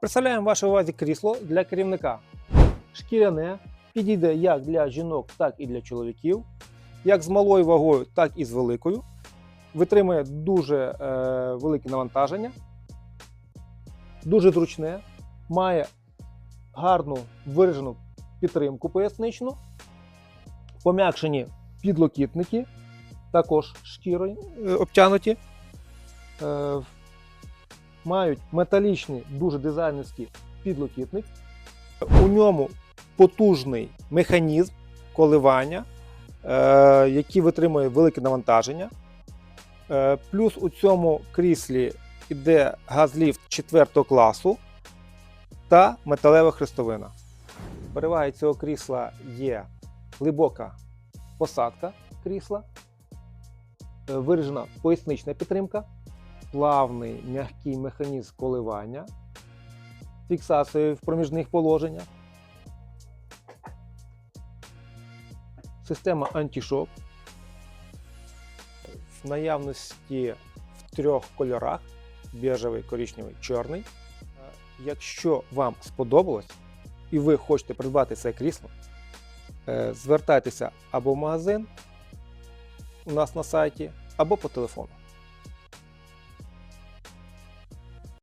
Представляємо вашій увазі крісло для керівника. Шкіряне підійде як для жінок, так і для чоловіків, як з малою вагою, так і з великою. Витримує дуже е, велике навантаження, дуже зручне, має гарну виражену підтримку поясничну, пом'якшені підлокітники, також шкірою е, обтянуті. Е, мають металічний, дуже дизайнерський підлокітник. У ньому потужний механізм коливання, е, який витримує велике навантаження. Е, плюс у цьому кріслі йде газліфт 4 класу та металева хрестовина. Перевагою цього крісла є глибока посадка крісла, е, виражена пояснична підтримка, плавний м'який механізм коливання, фіксацію в проміжних положеннях, система антишок в наявності в трьох кольорах: біжевий, коричневий, чорний. Якщо вам сподобалось і ви хочете придбати це крісло, е, звертайтеся або в магазин у нас на сайті, або по телефону.